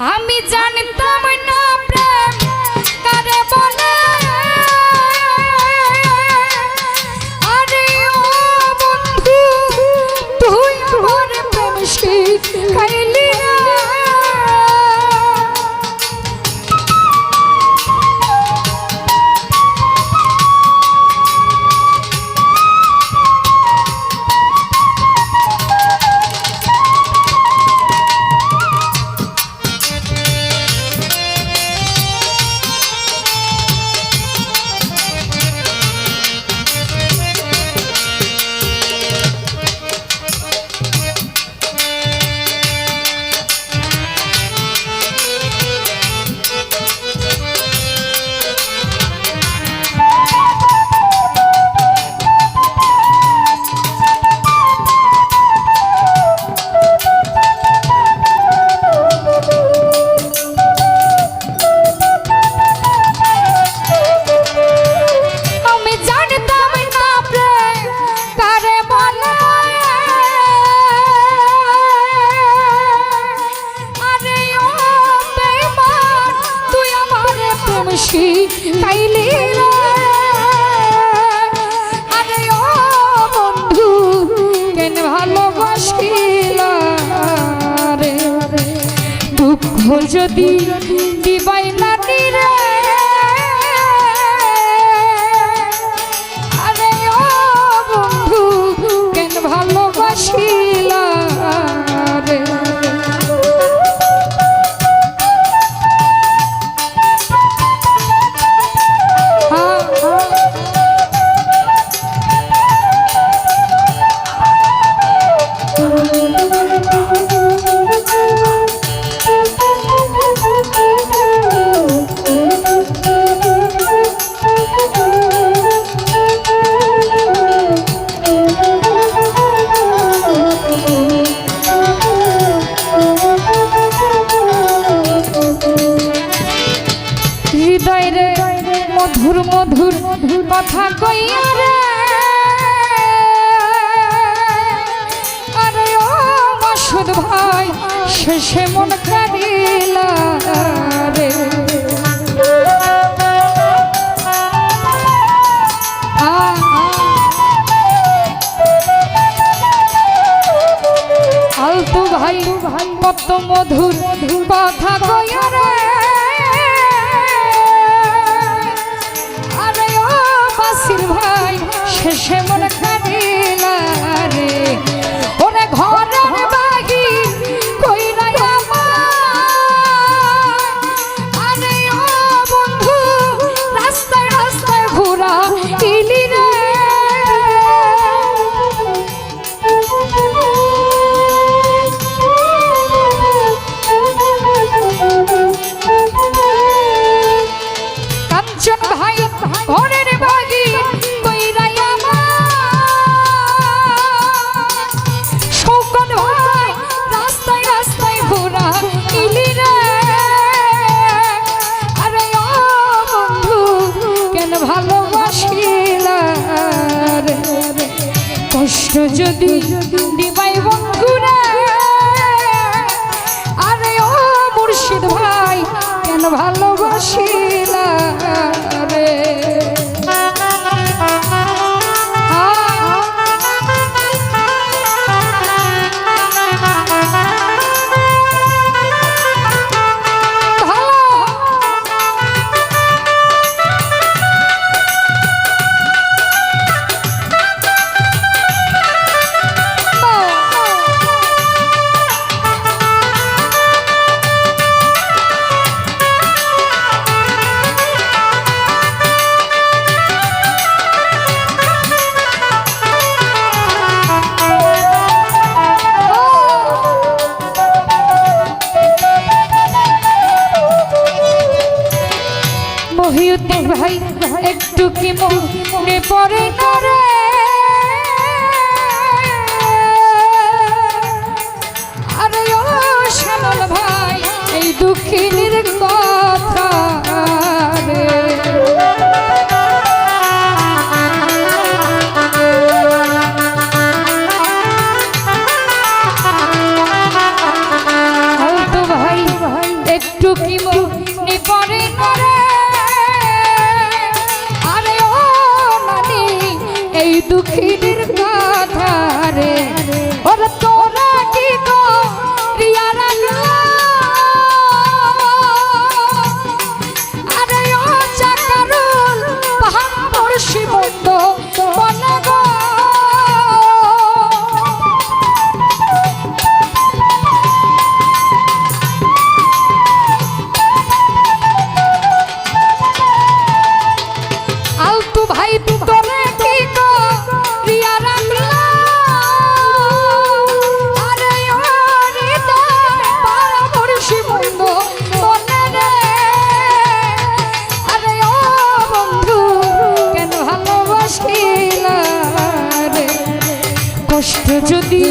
আমি জানতাম না প্রেম কারে বলে? যদি দিবাই না শেষে মন কারিলা রে। আলতু ভাই ভাই কত মধুর মধুর কথা কয়া রে। আরে ও বাসির ভাই, শেষে মন কারিলা সহিতে ভাই একটু কি মনে পড়ে করে আরে ও শ্যামল ভাই এই দুঃখিনীর কর যদি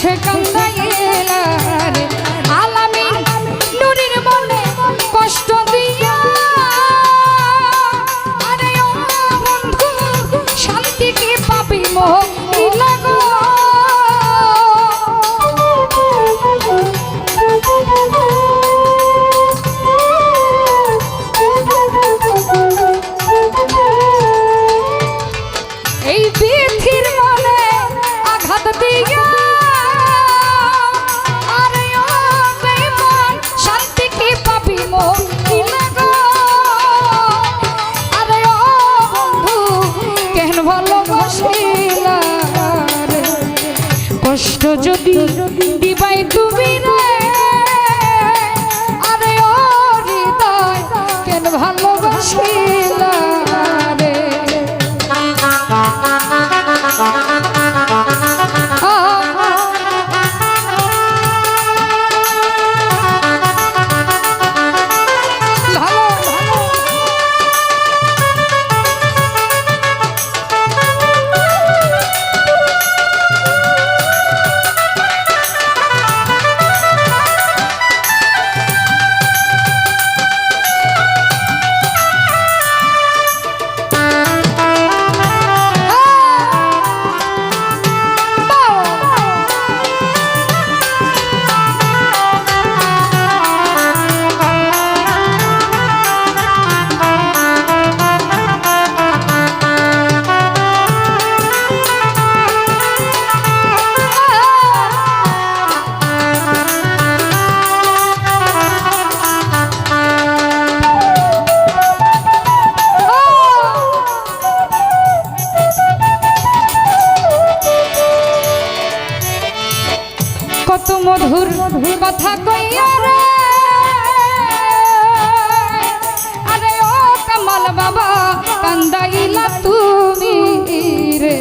সে কান্দায় ভুল কথা কইয়া রে। আরে ও কামাল বাবা কান্দাইলা তুমি রে।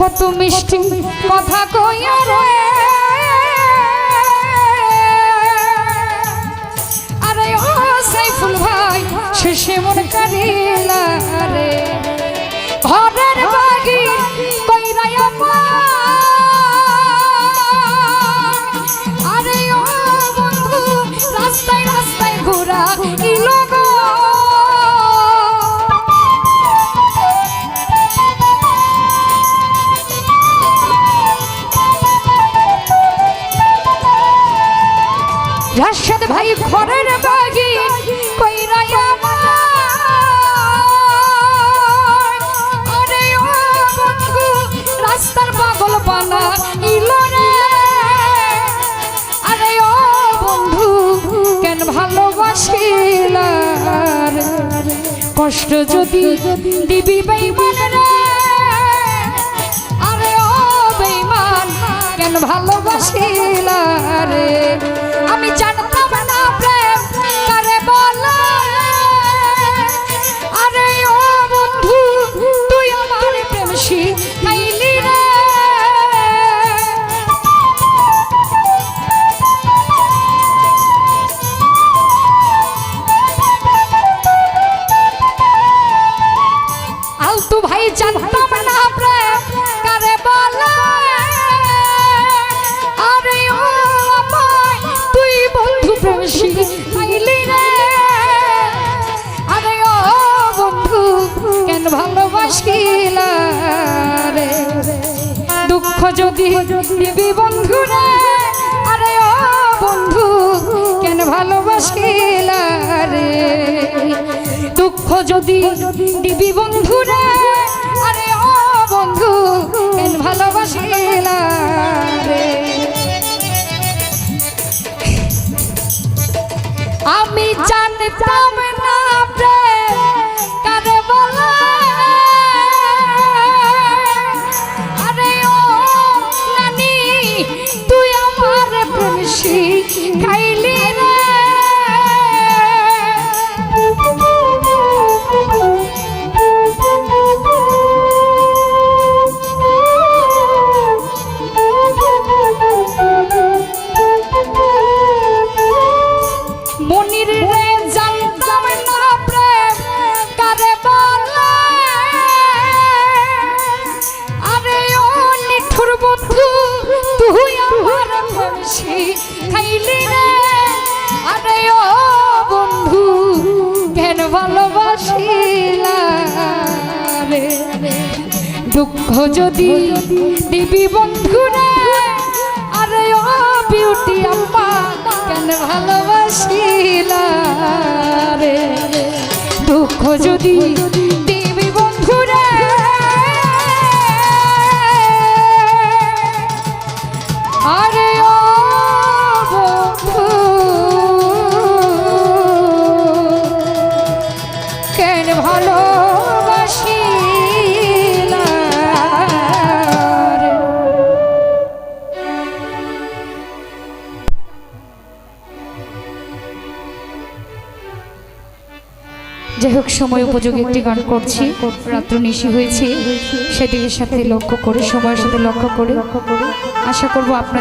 কত মিষ্টি কথা ঘরের বাগি কইরাই আরে ও বন্ধু রাস্তায় রাস্তায় ঘোরা ইলো রাশেদ ভাই ঘরের বা কষ্ট যদি দিবি বেইমান আরে ও বেমান কেন ভালোবাসিলা রে? আমি আরে তুই বন্ধু আরে বন্ধু, কেন ভালোবাসিলা রে? দুঃখ যদি দিবি বন্ধুরা আরে ও বন্ধু, কেন ভালোবাসিলা রে? দুঃখ যদি দিবি বন্ধুরে বন্ধু কেন ভালোবাসিলা রে? আমি জানতাম যদি দিবি বন্ধু রে আরে ও বিউটি আম্মা কেন ভালোবাসিলা রে? দুঃখ যদি সময় উপযোগী একটি গান করছি। রাত্র নিশি হয়েছে। সেদিকের সাথে লক্ষ্য করে, সময়ের সাথে লক্ষ্য করে। লক্ষ্য করে আশা করব আপনার